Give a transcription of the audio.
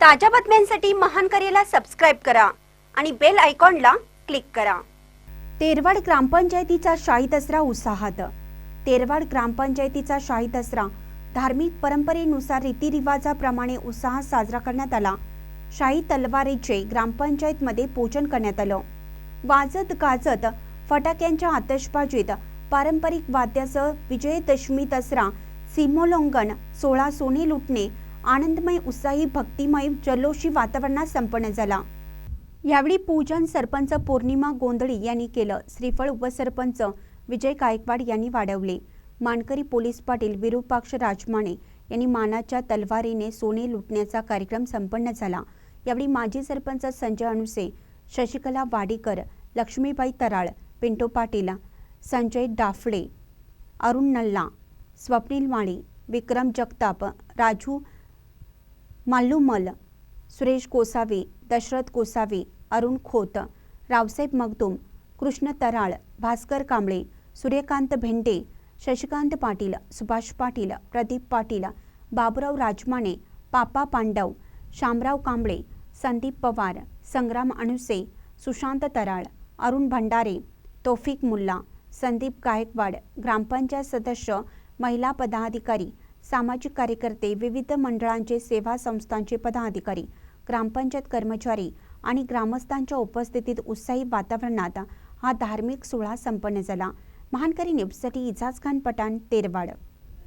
ताज्या बातम्यांसाठी महान करेला सबस्क्राईब करा आणि बेल आयकॉनला क्लिक करा. तेरवाड ग्रामपंचायतीचा शाही दसरा उत्साहात. तेरवाड ग्रामपंचायतीचा शाही दसरा धार्मिक परंपरेनुसार रीतिरिवाजाप्रमाणे उत्साहात साजरा करण्यात आला. शाही तलवारीचे ग्रामपंचायतमध्ये पूजन करण्यात आलं. वाजत गाजत फटाक्यांच्या आतषबाजीत पारंपरिक वाद्यासह विजयदशमी दसरा सीमोल्लंघन सोळा सोने लुटणे आनंदमय उत्साही भक्तिमय जल्लोषी वातावरणात संपन्न झाला. यावेळी पूजन सरपंच पौर्णिमा गोंधळी यांनी केलं. श्रीफळ उपसरपंच विजय गायकवाड यांनी वाढवले. मानकरी पोलीस पाटील विरूपाक्ष राजमाने यांनी मानाच्या तलवारीने सोने लुटण्याचा कार्यक्रम संपन्न झाला. यावेळी माजी सरपंच संजय अणुसे शशिकला वाडीकर लक्ष्मीबाई तराळ पिंटो पाटील संजय डाफडे अरुण नल्ला स्वप्नील माळी विक्रम जगताप राजू माल्लुमल सुरेश कोसावी दशरथ कोसावी अरुण खोत रावसाहेब मगदूम कृष्ण तराळ भास्कर कांबळे सूर्यकांत भेंडे शशिकांत पाटील सुभाष पाटील प्रदीप पाटील बाबुराव राजमाने पापा पांडव शामराव कांबळे संदीप पवार संग्राम अणुसे सुशांत तराळ अरुण भंडारे तौफिक मुल्ला संदीप गायकवाड ग्रामपंचायत सदस्य महिला पदाधिकारी सामाजिक कार्यकर्ते विविध मंडळांचे सेवा संस्थांचे पदाधिकारी ग्रामपंचायत कर्मचारी आणि ग्रामस्थांच्या उपस्थितीत उत्साही वातावरणात हा धार्मिक सोहळा संपन्न झाला. महानकरी न्यूजसाठी इजाज खान पठाण तेरवाड.